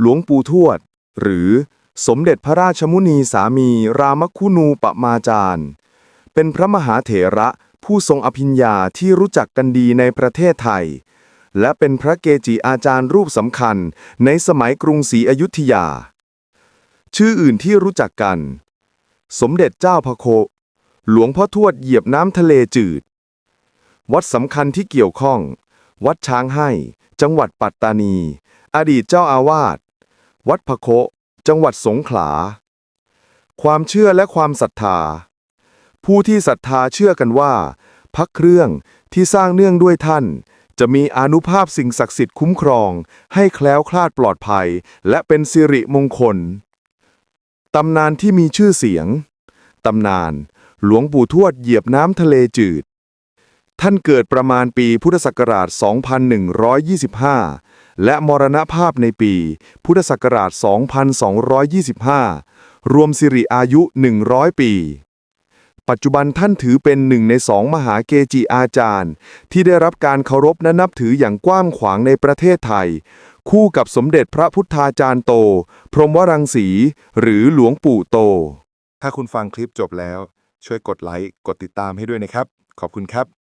หลวงปู่ทวด หรือสมเด็จพระราชมุนีสามีรามคุนูปมาจารย์ เป็นพระมหาเถระผู้ทรงอภิญญาที่รู้จักกันดีในประเทศไทย และเป็นพระเกจิอาจารย์รูปสำคัญในสมัยกรุงศรีอยุธยา ชื่ออื่นที่รู้จักกัน สมเด็จเจ้าพระโค หลวงพ่อทวดเหยียบน้ำทะเลจืด วัดสำคัญที่เกี่ยวข้อง วัดช้างให้ จังหวัดปัตตานี อดีตเจ้าอาวาส วัดพะโค จังหวัดสงขลา ความเชื่อและความศรัทธา ผู้ที่ศรัทธาเชื่อกันว่าพระเครื่องที่สร้างเนื่องด้วยท่าน จะมีอนุภาพสิ่งศักดิ์สิทธิ์คุ้มครอง ให้แคล้วคลาดปลอดภัย และเป็นสิริมงคล ตำนานที่มีชื่อเสียง ตำนาน หลวงปู่ทวดเหยียบน้ำทะเลจืด ท่านเกิดประมาณปีพุทธศักราช 2125 และมรณภาพในปีพุทธศักราช 2225 รวมสิริอายุ 100 ปี ปัจจุบันท่านถือเป็นหนึ่งในสองมหาเกจิอาจารย์ ที่ได้รับการเคารพและนับถืออย่างกว้างขวางในประเทศไทย คู่กับสมเด็จพระพุทธาจารย์โต พรหมวรังสี หรือหลวงปู่โต ถ้าคุณฟังคลิปจบแล้ว ช่วยกดไลค์ กดติดตามให้ด้วยนะครับ ขอบคุณครับ